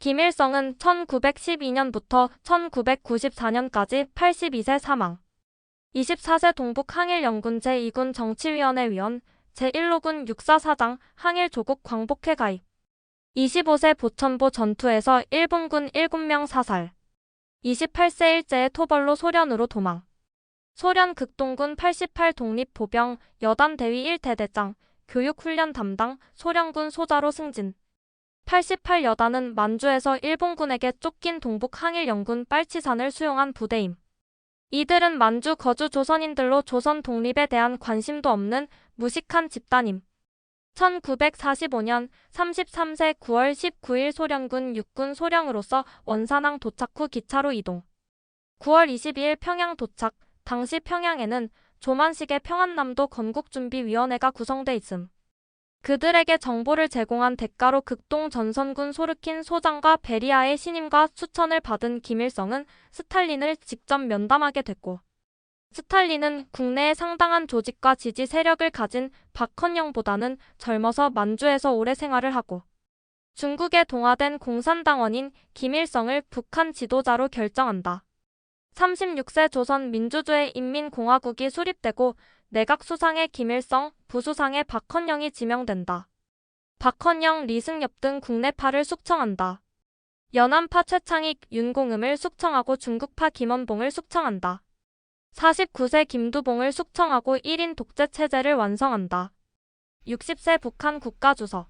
김일성은 1912년부터 1994년까지 82세 사망. 24세 동북 항일연군 제2군 정치위원회 위원, 제1로군 육사사장, 항일 조국 광복회 가입. 25세 보천보 전투에서 일본군 7명 사살. 28세 일제의 토벌로 소련으로 도망. 소련 극동군 88 독립보병 여단 대위 1대대장, 교육훈련 담당, 소련군 소자로 승진. 88 여단은 만주에서 일본군에게 쫓긴 동북 항일연군 빨치산을 수용한 부대임. 이들은 만주 거주 조선인들로 조선 독립에 대한 관심도 없는 무식한 집단임. 1945년 33세 9월 19일 소련군 육군 소령으로서 원산항 도착 후 기차로 이동. 9월 22일 평양 도착, 당시 평양에는 조만식의 평안남도 건국준비위원회가 구성돼 있음. 그들에게 정보를 제공한 대가로 극동 전선군 소르킨 소장과 베리아의 신임과 추천을 받은 김일성은 스탈린을 직접 면담하게 됐고, 스탈린은 국내에 상당한 조직과 지지 세력을 가진 박헌영보다는 젊어서 만주에서 오래 생활을 하고, 중국에 동화된 공산당원인 김일성을 북한 지도자로 결정한다. 36세 조선 민주주의 인민공화국이 수립되고 내각 수상에 김일성, 부수상에 박헌영이 지명된다. 박헌영, 리승엽 등 국내파를 숙청한다. 연안파 최창익, 윤공음을 숙청하고 중국파 김원봉을 숙청한다. 49세 김두봉을 숙청하고 1인 독재 체제를 완성한다. 60세 북한 국가주석